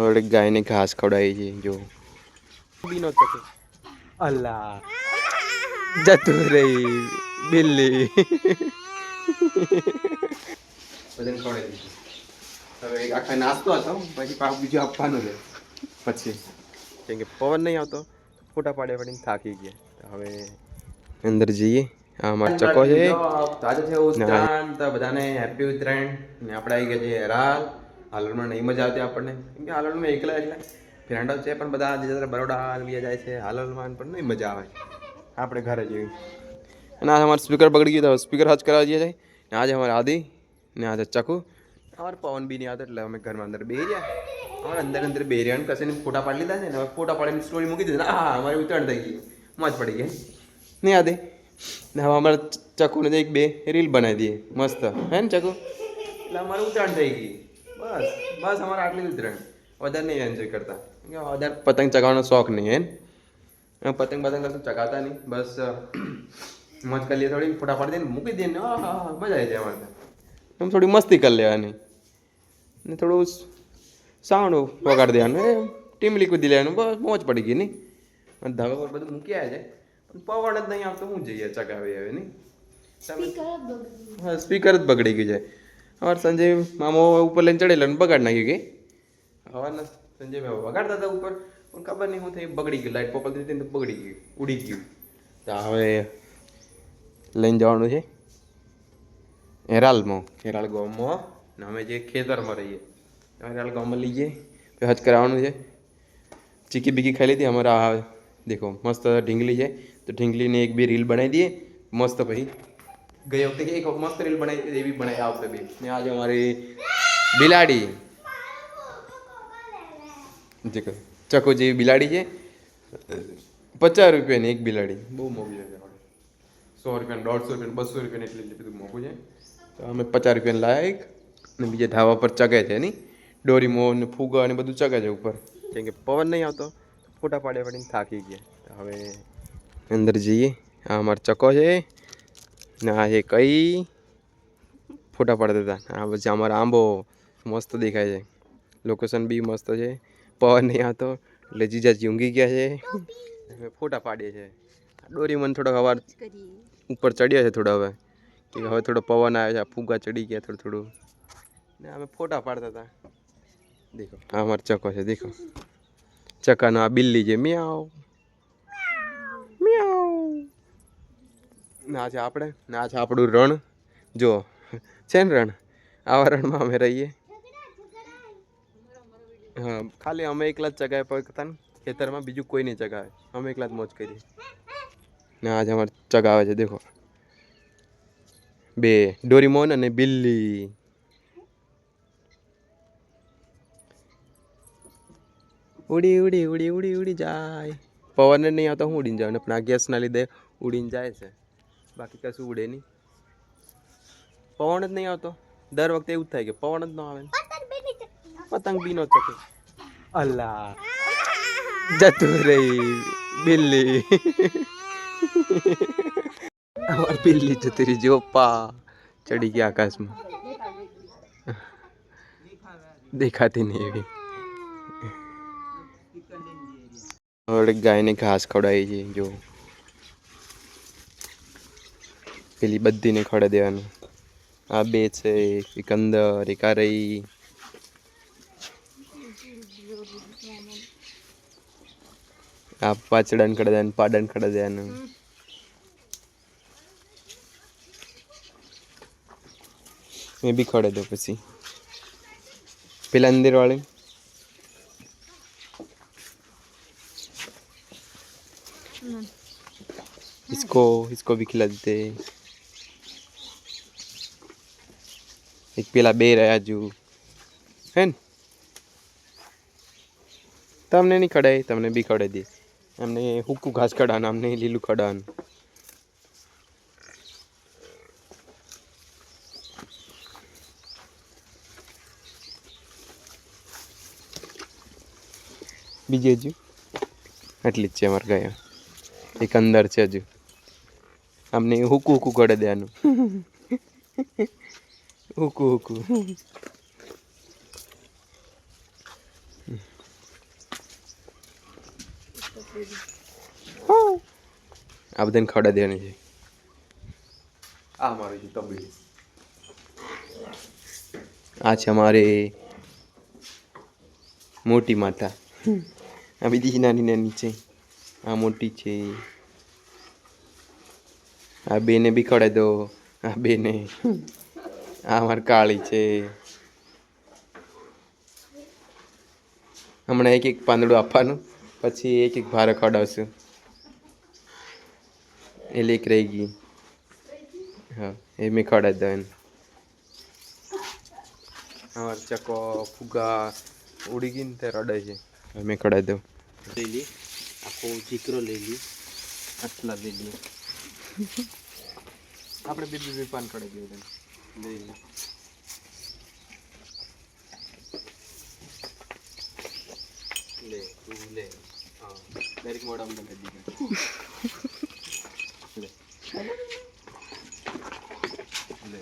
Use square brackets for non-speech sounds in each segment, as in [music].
હવે ગાયને ઘાસ ખવડાવી છે જો. બીનો ચકો અલ્લા. જતું રહી બિલ્લી. બધાને ખવડાવી દીધું. હવે આખા નાસ્તો હતો પછી પાપ બીજું આપવાનું છે. પછી. કેમ કે પવન નહીં આવતો ફોટા પાડ્યા પાડીને થાકી ગયા. હવે અંદર જઈએ. આ અમારો ચકો છે. આજે છે ઉત્તરાયણ તો બધાને હેપી ઉત્તરાયણ. ને આપણે આવી ગયા છે હેરાલ હાલરમાં નહીં મજા આવતી આપણને. કેમ કે હાલરમાં એકલા એકલા. ફ્રેન્ડો છે, પણ બધા જે જરા બરોડા બીજા જાય છે, હાલમાં પણ નહીં મજા આવે. આપણે ઘરે જેવી અને આજે અમારે સ્પીકર બગડી ગયું તો સ્પીકર હજ કરાવી દઈએ છીએ ને આજે અમારે આદિ, ને આજે ચકુ. અમારે પવન બી નહીં આવતો, એટલે અમે ઘરમાં અંદર બેસી રહ્યા. અમારે અંદર અંદર બે રહ્યા કશે ફોટા પાડી લીધા છે ને, હવે ફોટા પાડીને સ્ટોરી મૂકી દીધી. હા અમારે ઉત્તરાયણ થઈ ગઈ. મોજ પડી ગઈ નહીં આદિ, ને હવે અમારે ચકુને એક બે રીલ બનાવી દઈએ. મસ્ત. હે ને ચકુ? એટલે અમારે ઉત્તરાયણ થઈ ગઈ. બસ બસ અમારે આટલી જ ઉત્તરાયણ વધારે નહીં એન્જોય કરતા. વધારે પતંગ ચગાવવાનો શોખ નહીં એમ પતંગ પતંગ કશું ચગાવતા નહીં. બસ મોજ કરી લઈએ થોડી ફોટા પાડી દઈએ મૂકી દઈએ ને હા મજા આવી જાય અમારે એમ થોડી મસ્તી કરી લેવાની. ને થોડું સાઉન્ડ વગાડી દેવાનું એ ટીમલી કૂદી લેવાનું બસ મોજ પડી ગઈ નહીં. અને ધાબા પર બધું મૂકી આવ્યા છે. પણ પવન જ નહીં આવતો હું જઈએ ચગાવી આવે નહીં. સ્પીકર જ બગડી ગયું. છે. હવે સંજય મામો ઉપર લઈને ચડેલો ને બગાડ નાખ્યું કે? હવાના સંજય ભાઈ વગાડતા હતા ઉપર. પણ ખબર નહીં હું થઈ બગડી ગયું. લાઈટ પોપલ દીધી બગડી ગયું ઉડી ગયું. તો હવે લઈને જવાનું છે હેરાલમાં. હેરાલ ગામમાં. ને અમે જે ખેતરમાં રહીએ. હેરાલ ગામમાં લઈએ પછી હજ કરાવવાનું છે. ચીકી બીકી ખાઈ લીધી. અમારા દેખો મસ્ત ઢીંગલી છે. તો ઢીંગલીને એક બે રીલ બનાવી દઈએ. મસ્ત પછી ગઈ વખતે એક મસ્ત રીલ બનાવી એવી બનાવી આ બી. ને આજે અમારી બિલાડી. જે ચકો જેવી બિલાડી છે. પચાસ રૂપિયાની એક બિલાડી. બહુ મોંઘી છે સો રૂપિયા દોઢસો રૂપિયા બસો રૂપિયા એટલી એટલી બધું મોંઘું છે. તો અમે પચાસ રૂપિયાની લાયા એક ને બીજા ધાબા પર ચગે છે નહીં ડોરીમો ને ફુગા ને બધું ચગે છે ઉપર. કેમ કે પવન નહીં આવતો, ફોટા પાડ્યા પાડીને થાકી ગયા. હવે અંદર જઈએ. આ અમારો ચકો છે. ને આ છે કઈ ફોટા પાડતા હતા આ પછી અમારો આંબો મસ્ત દેખાય છે. લોકેશન બી મસ્ત છે. પવન નહીં આવતો, એટલે જીજાજી ઊંઘી ગયા છે. અમે ફોટા પાડીએ છીએ. ડોરી મને થોડો હવાર ઉપર ચડ્યા છે થોડો હવે. કે હવે થોડો પવન આવે છે ફુગા ચડી ગયા થોડું થોડું. ને અમે ફોટા પાડતા હતા. દેખો, આ અમારો ચકો છે, દેખો. ચકાનો આ બિલ્લી છે, મ્યાઉ. ના છે આપણે, ના છે આપણું રણ. જો, છે ને રણ? આવા રણમાં અમે રહીએ. હા, ખાલી અમે એકલા જ ચગાવે પડતા ને, ખેતરમાં બીજું કોઈ નહીં ચગાવે. અમે એકલા જ મોજ કરીએ. ને આજે અમારે ચગાવે છે, દેખો. બે, ડોરીમોન અને બિલ્લી. ઉડી ઉડી ઉડી ઉડી ઉડી જાય. પવન નહીં આવતો, હું ઉડીને જાઉં, પણ આ ગેસના લીધે ઉડીને જાય છે. બાકી કશું ઉડે નહીં. પવન જ નહીં આવતો. દર વખતે એવું જ થાય કે પવન જ ન આવે પતંગ બી નો ચકે અલ્લા. જતું રહી. બિલ્લી. અમાર બિલ્લી જતી રહી જોપા ચડી ગયા આકાશમાં. દેખાતી નહીં એવી. હવે ગાયને ઘાસ ખવડાવી છે, જો. પેલી બધીને ખવડાવી દેવાનું આ બે છે એક અંદર એક આ રહી આ પાચડાને ખડા દેવાનું પાડાને ખડા દેવાનું મેં બી ખડે દો પછી પેલા અંદર વાળી इसको इसको भी खिला देते એક પેલા બે રહ્યા હજુ હે ને? તમને નહીં કઢાય તમને બી કઢાઈ દે. એમને હુક્કું ઘાસ કઢાન અમને લીલું કઢાન બીજી હજુ? આટલી જ છે અમારે ગયા. એક અંદર છે હજુ. અમને હુકું હુકું કરે દેવાનું. [laughs] હુકું હુકુ આ બધાને ખવડા દેવાની છે. આ મારું છે તબેલી આ છે અમારે મોટી માતા. આ બીજી નાની નાની છે. આ મોટી છે. આ બેને બી ખવડાવી દો. આ બેને. આ મારી કાળી છે. હમણાં એક એક પાંદડું આપવાનું પછી એક એક ભારે ખવડાવશું એ લેક રહી ગઈ. હા એ મેં ખવડાવી દો એને અમારે ચકો ફુગા ઉડી ગઈ ને તે રડે છે. મેં ખવડાવી દઉં. લઈ લઈ આખો ચીકરો લઈ લઈ આટલા લઈ લઈએ [laughs] આપણે બીજું બે બે પાન ખવડાવી દઈએ લઈ લે લે તું લે હા ડાયરેક્ટ મોઢામાં તમે દીધું લે લે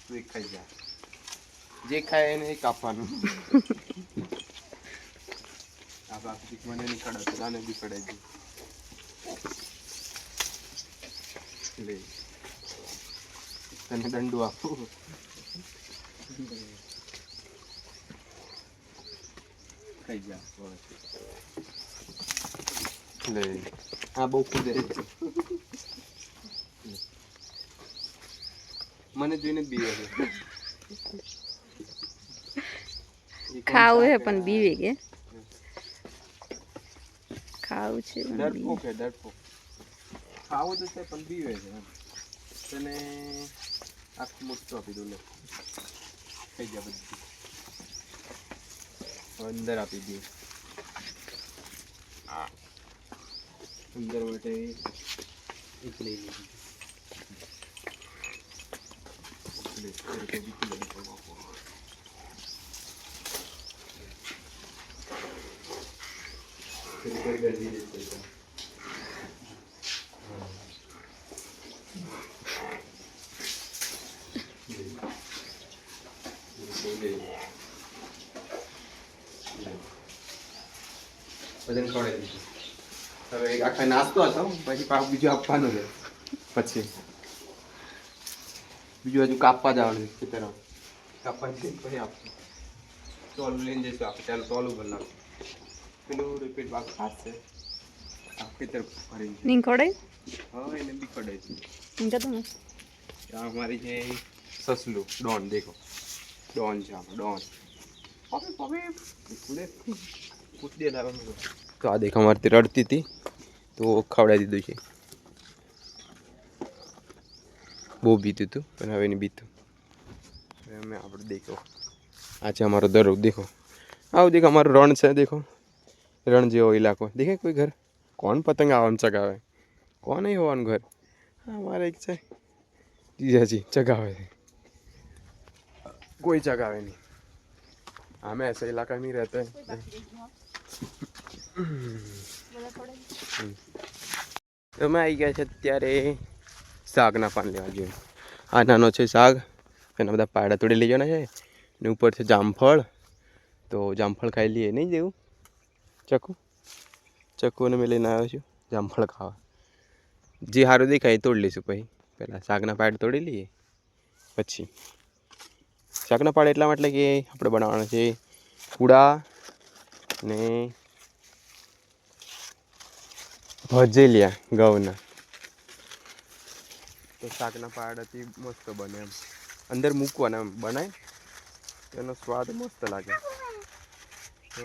તું એક ખાઈ જા જે ખાય એને એક આપવાનું આ બાકી મને નહીં ખડાતું નાને બી ખડાઈ દઉં લે તને દંડુ આપું ખાઈ જા. લે આ બહુ કુદે છે મને જોઈને બીવે છે ખાવું હે પણ બીવે કે ખાવું છે. ડરપોક હે ડરપોક ખાવું તો છે પણ બીવે છે એમ. તને આખું મોટું આપી દઉં, લે. થઈ જા બધું. અંદર આપી દઈએ અંદર માટે એક લઈ લીધું. તો બીજું લઈ લેવું. ફરી ફરી ગરદી દેશે તો. બધાને ખવડાવી દીધું. હવે એક આખા નાસ્તો હતો પછી પાક બીજું આપવાનું છે. પછી બીજું હજુ કાપવા જવાનું છે ખેતર કાપવા જઈને પછી આપવું ટોલું લઈને જઈશું આપણે. ચાલો ભરી પેલું રિપીટ ભાગ ખાસ છે. ખેતર ભરી નહીં ખવડાય? હા એને બી ખવડાવી છે અમારી છે સસલું ડોન દેખો. ડોન છે આપણે ડોન પપી પપી કૂદે કૂદ દે લાવે તો આ દેખ અમારે તે રડતી હતી તો ખવડાવી દીધું છે બહુ બીતું હતું પણ હવે નહીં બીતું હવે અમે આપણે દેખો આ છે અમારો દરો દેખો આવું દેખો અમારું રણ છે દેખો રણ જેવો ઇલાકો દેખે કોઈ ઘર કોણ પતંગ આવવાનું ચગાવે કોણ નહીં હોવાનું ઘર હા અમારે એક છે જીજાજી ચગાવે છે कोई जगह है नहीं हमें ऐसे इलाका में ही रहते हैं તો અમે આવી ગયા છે અત્યારે શાકના પાન લેવા જોઈએ આ નાનો છે શાક એના બધા પાડા તોડી લઈ જવાના છે ને ઉપર છે જામફળ તો જામફળ ખાઈ લઈએ નહીં જેવું ચકુ ચકુ અને મેં લઈને આવ્યો છું જામફળ ખાવા જે સારું દેખાય એ તોડી લઈશું પછી પહેલાં શાકના પાડ તોડી લઈએ પછી શાકના પાડ એટલા માટે કે આપણે બનાવવાના છે પૂડા ને ભજેલિયા ઘઉંના. તો શાકના પાડાથી મસ્ત બને એમ. અંદર મૂકવાના એમ. બનાય. એનો સ્વાદ મસ્ત લાગે. તો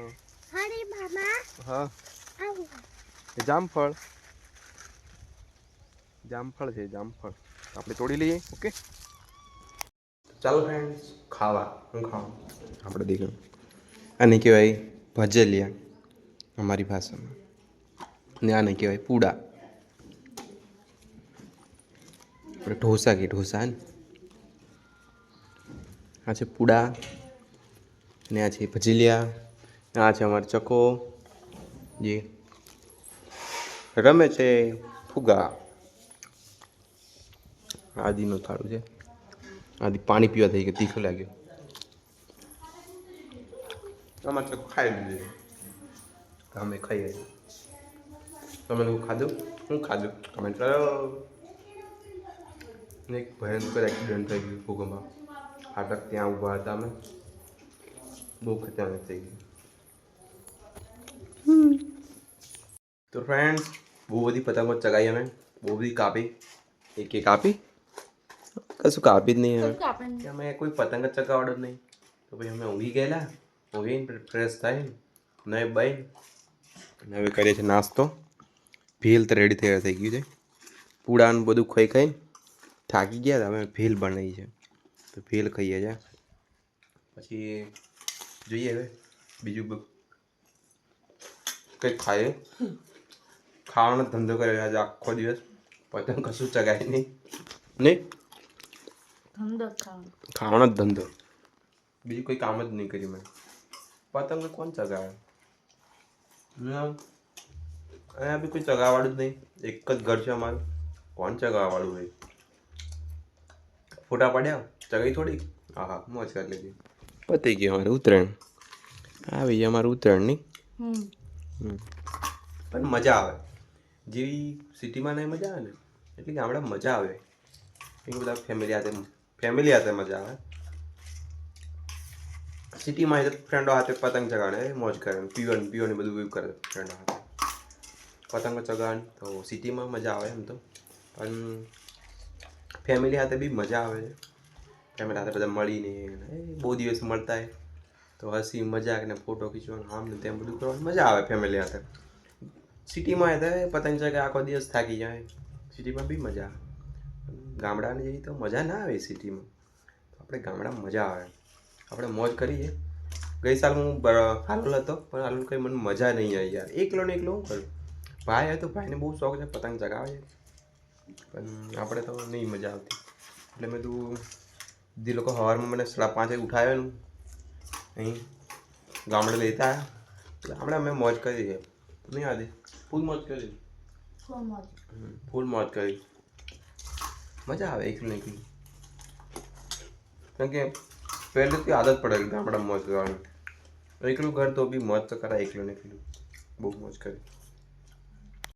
હા. જામફળ. જામફળ છે જામફળ. આપણે તોડી લઈએ ઓકે? ચાલો ફ્રેન્ડ્સ ખાવા, હું ખાવા આપણે દીકરો આને કહેવાય ભજેલિયા, અમારી ભાષામાં. ને આને કહેવાય પૂડા. આપણે ઢોસા કે ઢોસા ને? આ છે પૂડા, ને આ છે ભજીલિયા આ છે અમારે ચકો. જે રમે છે ફુગા. આદિનો થાળું છે. આદિ પાણી પીવા થઈ ગયું તીખું લાગ્યું અમારે તો ખાઈ લીધું તો અમે ખાઈએ તમે લોકો ખાધું શું ખાધું કમેન્ટ કરો ને એક ભયંકર એક્સિડન્ટ થઈ ગયું ભૂગમાં ફાટક ત્યાં ઊભા હતા અમે બહુ ખતરનાક થઈ ગયું તો ફ્રેન્ડ્સ બહુ બધી પતંગો ચગાવી અમે બહુ બધી કાપી એક એક કાપી કશું કાપી જ નહીં હવે. કે અમે કોઈ પતંગ જ ચગાવડો જ નહીં. તો પછી અમે ઊંઘી ગયેલા ઊંઘીને ફ્રેશ થાય ને બાઈ અને હવે કરીએ છીએ નાસ્તો. ભેલ તો રેડી થઈ થઈ ગયું છે. પૂડાનું બધું ખાઈ ખાઈને થાકી ગયા હતા અમે ભેલ બનાવી છે. તો ભેલ ખાઈએ છે પછી જોઈએ હવે બીજું કંઈક ખાઈએ? ખાવાનો ધંધો કર્યો આજે આખો દિવસ. પતંગ કશું ચગાય નહીં. નહીં? ખાવાનો જ ધંધો. બીજું કોઈ કામ જ નહીં કર્યું મેં. પતંગ કોણ ચગાવે? અહીંયા બી કોઈ ચગાવવાળું જ નહીં. એક જ ઘર છે અમારું. કોણ ચગાવવાળું હોય? ફોટા પાડ્યા? ચગાવી થોડી હા હા મોજ કરી લીધી પતી ગયું અમારું ઉત્તરાયણ આવી ગયું અમારું ઉત્તરાયણ નહીં? પણ મજા આવે. જેવી સિટીમાં નહીં મજા આવે ને એટલી ગામડામાં મજા આવે. એ કે બધા ફેમિલી હાથે ફેમિલી હાથે મજા આવે. સિટીમાં તો ફ્રેન્ડો હાથે પતંગ ચગાવે મોજ કરે, પીવાનું પીવાનું બધું એવું કરે ફ્રેન્ડો સાથે પતંગ ચગાવવાની તો સિટીમાં મજા આવે એમ તો. પણ ફેમિલી હાથે બી મજા આવે છે. ફેમિલી સાથે બધા મળીને બહુ દિવસ મળતા હોય તો હસી, મજાક ને ફોટો ખીચવાનું, આમ ને તેમ બધું કરવાની, મજા આવે ફેમિલી સાથે. સિટીમાં એ પતંગ ચગે આખો દિવસ થાકી જાય. સિટીમાં બી મજા આવે. ગામડાની જેવી તો મજા ના આવે સિટીમાં. તો આપણે ગામડામાં મજા આવે. આપણે મોજ કરીએ. ગઈ સાલ હું હાલોલ હતો પણ હાલોલ કંઈ મને મજા નહીં આવી યાર. એકલો ને એકલો હું કરું? ભાઈ તો ભાઈને બહુ શોખ છે પતંગ ચગાવે છે. પણ આપણે તો નહીં મજા આવતી. એટલે મેં તું જે લોકો સવારમાં મને સાડા પાંચે ઉઠાવ્યો ને. અહીં ગામડે લેતા આપણે અમે મોજ કરી છે. નહીં આદિ? ફૂલ મોજ કરી? ફૂલ મોજ કરી. મજા આવે એકલું એકલું. કારણ કે પહેલેથી આદત પડેલી ગામડામાં મોજ કરવાની એકલું ઘર તો બી મોજ તો કરાય, એકલું ને એકલું. બહુ મોજ કરી.